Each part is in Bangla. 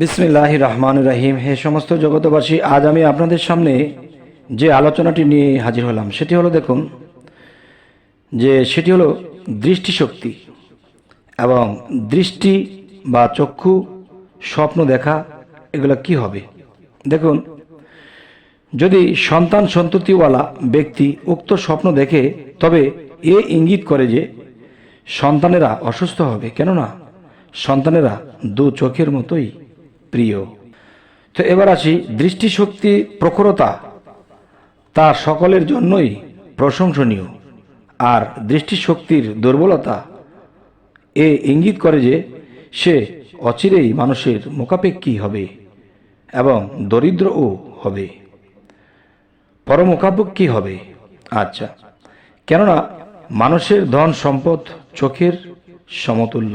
বিসমিল্লাহ রহমান রাহিম। হে সমস্ত জগতবাসী আজ আমি আপনাদের সামনে যে আলোচনাটি নিয়ে হাজির হলাম, সেটি হলো দেখুন, যে সেটি হলো দৃষ্টিশক্তি এবং দৃষ্টি বা চক্ষু, স্বপ্ন দেখা, এগুলো কি হবে? দেখুন, যদি সন্তান সন্ততিওয়ালা ব্যক্তি উক্ত স্বপ্ন দেখে, তবে এ ইঙ্গিত করে যে সন্তানেরা অসুস্থ হবে। কেননা, সন্তানেরা দু চোখের মতোই প্রিয়। তো এবার আসি দৃষ্টিশক্তি, প্রখরতা, তা সকলের জন্যই প্রশংসনীয়। আর দৃষ্টিশক্তির দুর্বলতা এ ইঙ্গিত করে যে সে অচিরেই মানুষের মোকাপেক্ষী হবে এবং দরিদ্রও হবে। পরমোকাপেক্ষী হবে। আচ্ছা কেননা মানুষের ধন সম্পদ চোখের সমতুল্য।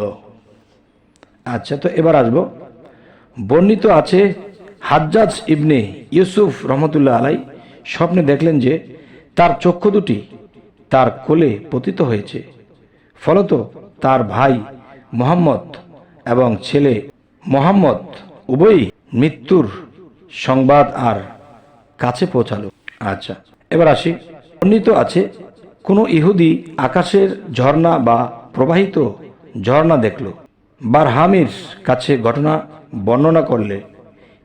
আচ্ছা তো এবার আসব বর্ণিত আছে হাজ্জাজ ইবনে ইউসুফ রহমতুল্লাহ আলাই স্বপ্নে দেখলেন যে তার চক্ষু দুটি তার কোলে পতিত হয়েছে। ফলত তার ভাই মোহাম্মদ এবং ছেলে মোহাম্মদ উভয়ই মৃত্যুর সংবাদ আর কাছে পৌঁছালো। আচ্ছা এবার আসি। বর্ণিত আছে, কোনো ইহুদি আকাশের ঝর্ণা বা প্রবাহিত ঝর্ণা দেখল। বারহামির কাছে ঘটনা বর্ণনা করলে।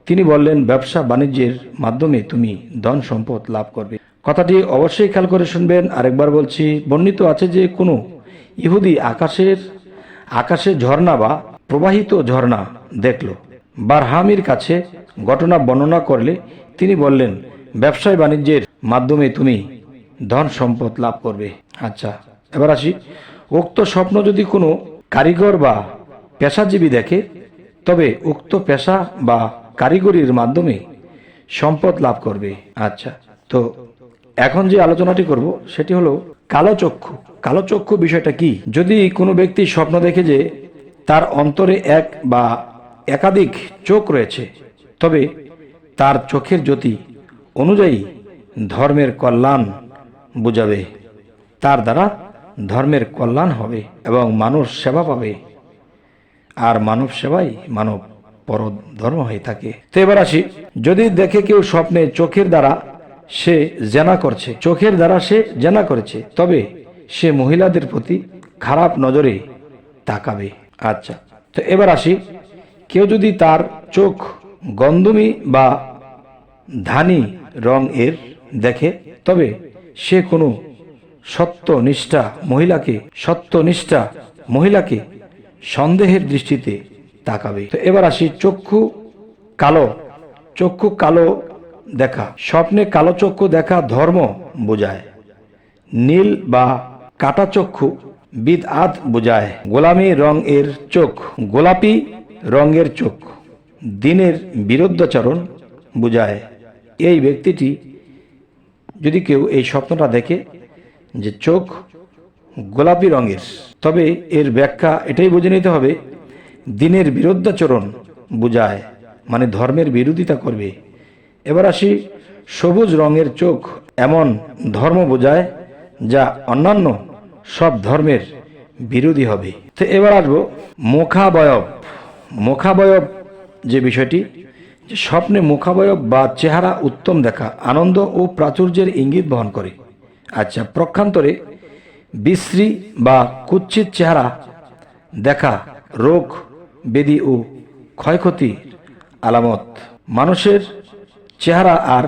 তিনি বললেন, ব্যবসা বাণিজ্যের মাধ্যমে তুমি ধন সম্পদ লাভ করবে। কথাটি অবশ্যই খেয়াল করে শুনবেন। আরেকবার বলছি, বর্ণিত আছে যে কোনো ইহুদি আকাশের, আকাশে ঝর্ণা বা প্রবাহিত ঝর্ণা দেখল। বারহামির কাছে ঘটনা বর্ণনা করলে তিনি বললেন, ব্যবসায় বাণিজ্যের মাধ্যমে তুমি ধন সম্পদ লাভ করবে। আচ্ছা এবার আসি। উক্ত স্বপ্ন যদি কোনো কারিগর বা পেশাজীবী দেখে তবে উক্ত পেশা বা কারিগরির মাধ্যমে সম্পদ লাভ করবে। আচ্ছা তো এখন যে আলোচনাটি করব, সেটি হলো কালো চক্ষু। কালো চক্ষু বিষয়টা কি? যদি কোনো ব্যক্তি স্বপ্ন দেখে যে তার অন্তরে এক বা একাধিক চোখ রয়েছে, তবে তার চোখের জ্যোতি অনুযায়ী ধর্মের কল্যাণ বুঝাবে। তার দ্বারা ধর্মের কল্যাণ হবে এবং মানুষ সেবা পাবে। আর মানব সেবাই মানব পর ধর্ম হয়ে থাকে। তো এবার আসি, যদি দেখে কেউ স্বপ্নে চোখের দ্বারা সে জেনা করছে, চোখের দ্বারা সে জেনা করেছে, তবে সে মহিলাদের প্রতি খারাপ নজরে তাকাবে। আচ্ছা তো এবার আসি, কেউ যদি তার চোখ গন্ধমি বা ধানি রং এর দেখে, তবে সে কোনো সত্যনিষ্ঠা মহিলাকে সত্যনিষ্ঠা মহিলাকে সন্দেহের দৃষ্টিতে তাকাবে। তো এবার আসি চক্ষু কালো। চক্ষু কালো দেখা। স্বপ্নে কালো চক্ষু দেখা ধর্ম বোঝায়। নীল বা কাটা চক্ষু বিদ আদ বোঝায়। গোলামি রং এর চোখ। গোলাপি রঙের চোখ। দিনের বিরুদ্ধাচরণ বোঝায়। এই ব্যক্তিটি যদি কেউ এই স্বপ্নটা দেখে যে চোখ গোলাপি রঙের। তবে এর ব্যাখ্যা এটাই বুঝে নিতে হবে, দিনের বিরুদ্ধাচরণ বোঝায় মানে ধর্মের বিরোধিতা করবে। এবার আসি, সবুজ রঙের চোখ এমন ধর্ম বোঝায় যা অন্যান্য সব ধর্মের বিরোধী হবে। তো এবার আসব মুখাবয়ব। মুখাবয়ব যে বিষয়টি, যে স্বপ্নে মুখাবয়ব বা চেহারা উত্তম দেখা, আনন্দ ও প্রাচুর্যের ইঙ্গিত বহন করে। আচ্ছা প্রক্ষান্তরে বিশ্রী বা কুচ্ছিত চেহারা দেখা রোগ, বেদি ও ক্ষয়ক্ষতির আলামত। মানুষের চেহারা আর,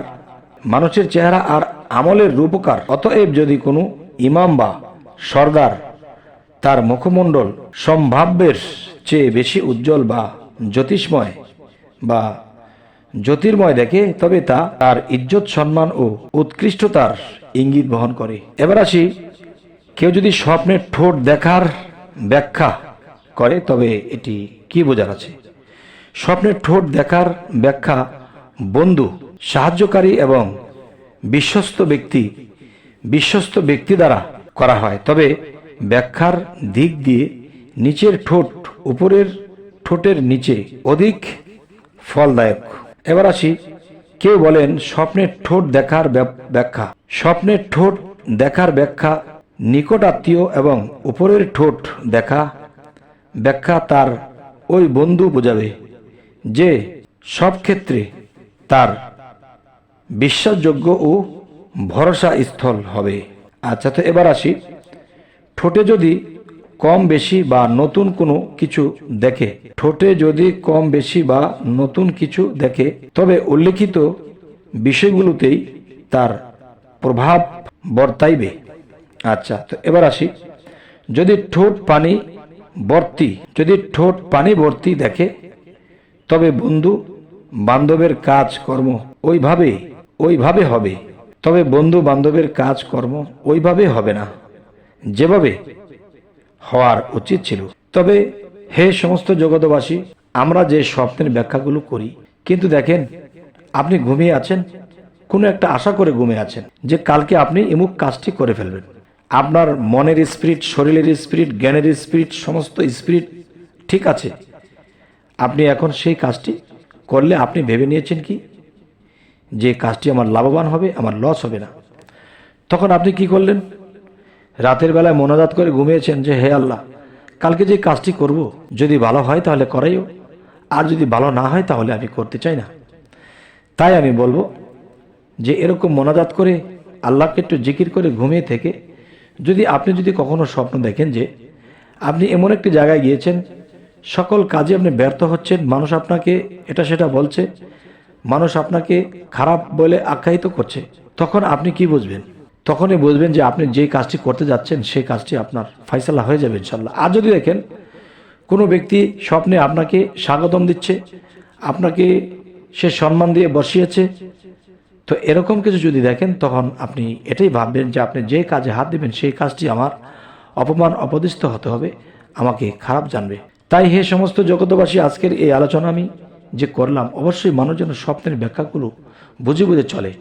মানুষের চেহারা আর আমলের রূপকার। অতএব যদি কোনো ইমাম বা সর্দার তার মুখমণ্ডল সম্ভাব্যের চেয়ে বেশি উজ্জ্বল বা জ্যোতিষময় বা জ্যোতির্ময় দেখে, তবে তা তার ইজ্জত, সম্মান ও উৎকৃষ্টতার ইঙ্গিত বহন করে। এবার আসি কেউ যদি স্বপ্নের ঠোঁট দেখার ব্যাখ্যা করে, তবে এটি কি বোঝার আছে? স্বপ্নের ঠোঁট দেখার ব্যাখ্যা বন্ধু, সাহায্যকারী এবং বিশ্বস্ত ব্যক্তি বিশ্বস্ত ব্যক্তি দ্বারা করা হয়। তবে ব্যাখ্যার দিক দিয়ে নিচের ঠোঁট উপরের ঠোঁটের নিচে অধিক ফলদায়ক। এবার আসি, কেউ বলেন স্বপ্নের ঠোঁট দেখার ব্যাখ্যা। স্বপ্নের ঠোঁট দেখার ব্যাখ্যা নিকট আত্মীয় এবং উপরের ঠোঁট দেখা, ব্যাখ্যা তার ওই বন্ধু বোঝাবে যে সব ক্ষেত্রে তার বিশ্বাসযোগ্য ও ভরসা স্থল হবে। আচ্ছা তো এবার আসি। ঠোঁটে যদি কম বেশি বা নতুন কোনো কিছু দেখে, ঠোঁটে যদি কম বেশি বা নতুন কিছু দেখে, তবে উল্লেখিত বিষয়গুলোতেই তার প্রভাব বর্তাইবে। আচ্ছা তো এবার আসি। যদি ঠোঁট পানি ভর্তি, যদি ঠোঁট পানি ভর্তি দেখে, তবে বন্ধু, বান্ধবের কাজ কর্ম ওইভাবে ওইভাবে হবে। তবে বন্ধু, বান্ধবের কাজ কর্ম ওইভাবে হবে না। যেভাবে হওয়ার উচিত ছিল। তবে হে সমস্ত জগতবাসী আমরা যে স্বপ্নের ব্যাখ্যাগুলো করি, কিন্তু দেখেন, আপনি ঘুমিয়ে আছেন, কোনো একটা আশা করে ঘুমিয়ে আছেন যে কালকে আপনি এমুক কাজটি করে ফেলবেন। আপনার মনের স্পিরিট শরীরের স্পিরিট জ্ঞানের স্পিরিট সমস্ত স্পিরিট ঠিক আছে। আপনি এখন সেই কাজটি করলে আপনি ভেবে নিয়েছেন কি? যে কাজটি আমার লাভবান হবে, আমার লস হবে না। তখন আপনি কি করলেন? রাতের বেলায় মনোজাত করে ঘুমিয়েছেন যে, হে আল্লাহ, কালকে যে কাজটি করব, যদি ভালো হয় তাহলে করাইও। আর যদি ভালো না হয় তাহলে আমি করতে চাই না। তাই আমি বলব যে, এরকম মনাজাত করে আল্লাহকে একটু জিকির করে ঘুমিয়ে থেকে যদি আপনি যদি কখনো স্বপ্ন দেখেন যে আপনি এমন একটি জায়গায় গিয়েছেন, সকল কাজে আপনি ব্যর্থ হচ্ছেন, মানুষ আপনাকে এটা সেটা বলছে, মানুষ আপনাকে খারাপ বলে আখ্যায়িত করছে, তখন আপনি কি বুঝবেন? তখনই বুঝবেন যে আপনি যে কাজটি করতে যাচ্ছেন, সেই কাজটি আপনার ফয়সালা হয়ে যাবে ইনশাল্লাহ আর যদি দেখেন কোনো ব্যক্তি স্বপ্নে আপনাকে স্বাগতম দিচ্ছে, আপনাকে সে সম্মান দিয়ে বসিয়েছে তো এরকম কিছু যদি দেখেন, তখন আপনি এটাই ভাববেন যে আপনি যে কাজে হাত দেবেন, সেই কাজটি আমার অপমান অপদিস্থ হতে হবে, আমাকে খারাপ জানবে। তাই হে সমস্ত জগতবাসী আজকের এই আলোচনা আমি যে করলাম, অবশ্যই মানুষ যেন স্বপ্নের ব্যাখ্যাগুলো বুঝে বুঝে চলে।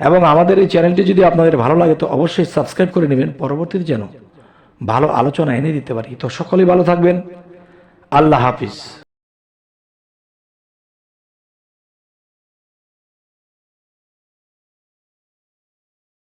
এবং আমাদের এই চ্যানেলটি যদি আপনাদের ভালো লাগে, তো অবশ্যই সাবস্ক্রাইব করে নেবেন। পরবর্তীতে যেন ভালো আলোচনা এনে দিতে পারি। তো সকলেই ভালো থাকবেন। আল্লাহ হাফিজ।